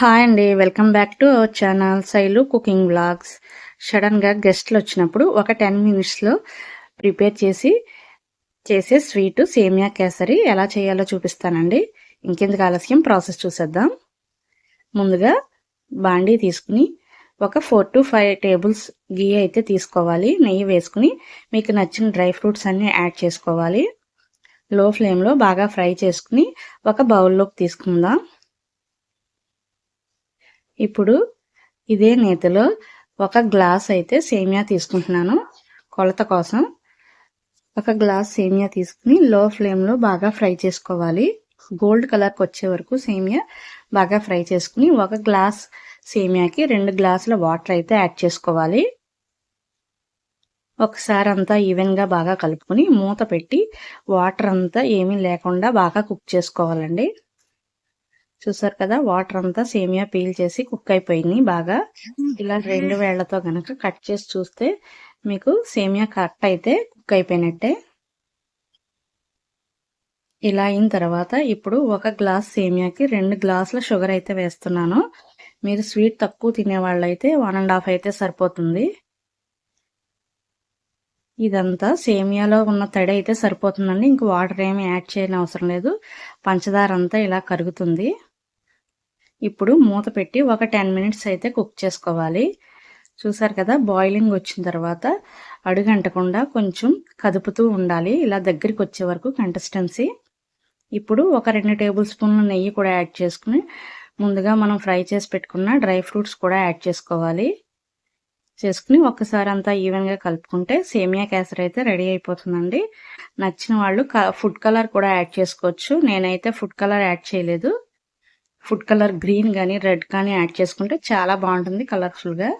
Hi అండి welcome back to our channel Sailu cooking blogs సడన్గా గెస్ట్లు వచ్చినప్పుడు ఒక టెన్ మినిట్స్లో ప్రిపేర్ చేసి చేసే స్వీట్ సేమియా కేసరి ఎలా చేయాలో చూపిస్తానండి. ఇంకెందుకు ఆలస్యం ప్రాసెస్ చూసేద్దాం. ముందుగా బాండీ తీసుకుని ఒక four to five tables ghee అయితే తీసుకోవాలి. నెయ్యి వేసుకుని మీకు నచ్చిన డ్రై ఫ్రూట్స్ అన్నీ యాడ్ చేసుకోవాలి. లో ఫ్లేమ్లో బాగా ఫ్రై చేసుకుని ఒక బౌల్లోకి తీసుకుందాం. ఇప్పుడు ఇదే నేతిలో ఒక గ్లాస్ అయితే సేమియా తీసుకుంటున్నాను కొలత కోసం. ఒక గ్లాస్ సేమియా తీసుకుని లో ఫ్లేమ్లో బాగా ఫ్రై చేసుకోవాలి. గోల్డ్ కలర్కి వచ్చే వరకు సేమియా బాగా ఫ్రై చేసుకుని ఒక గ్లాస్ సేమియాకి రెండు గ్లాసుల వాటర్ అయితే యాడ్ చేసుకోవాలి. ఒకసారి అంతా ఈవెన్గా బాగా కలుపుకొని మూత పెట్టి వాటర్ అంతా ఏమీ లేకుండా బాగా కుక్ చేసుకోవాలండి. చూసారు కదా వాటర్ అంతా సేమియా పీల్ చేసి కుక్ అయిపోయింది బాగా. ఇలా రెండు వేళ్ళతో కనుక కట్ చేసి చూస్తే మీకు సేమియా కట్ అయితే కుక్ అయిపోయినట్టే. ఇలా అయిన తర్వాత ఇప్పుడు ఒక గ్లాస్ సేమియాకి రెండు గ్లాసుల షుగర్ అయితే వేస్తున్నాను. మీరు స్వీట్ తక్కువ తినే వాళ్ళైతే వన్ అండ్ హాఫ్ అయితే సరిపోతుంది. ఇదంతా సేమియాలో ఉన్న తడి అయితే సరిపోతుందండి. ఇంక వాటర్ ఏమి యాడ్ చేయని అవసరం లేదు. పంచదార అంతా ఇలా కరుగుతుంది. ఇప్పుడు మూత పెట్టి ఒక టెన్ మినిట్స్ అయితే కుక్ చేసుకోవాలి. చూసారు కదా బాయిలింగ్ వచ్చిన తర్వాత అడుగంటకుండా కొంచెం కదుపుతూ ఉండాలి. ఇలా దగ్గరికి వచ్చే వరకు కన్సిస్టెన్సీ ఇప్పుడు ఒక రెండు టేబుల్ స్పూన్ల నెయ్యి కూడా యాడ్ చేసుకుని ముందుగా మనం ఫ్రై చేసి పెట్టుకున్న డ్రై ఫ్రూట్స్ కూడా యాడ్ చేసుకోవాలి. చేసుకుని ఒక్కసారి అంతా ఈవెన్గా కలుపుకుంటే సేమియా కేసరి అయితే రెడీ అయిపోతుందండి. నచ్చిన వాళ్ళు ఫుడ్ కలర్ కూడా యాడ్ చేసుకోవచ్చు. నేనైతే ఫుడ్ కలర్ యాడ్ చేయలేదు. ఫుడ్ కలర్ గ్రీన్ కానీ రెడ్ కానీ యాడ్ చేసుకుంటే చాలా బాగుంటుంది కలర్ఫుల్గా.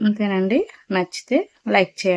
అంతేనండి నచ్చితే లైక్ చేయండి.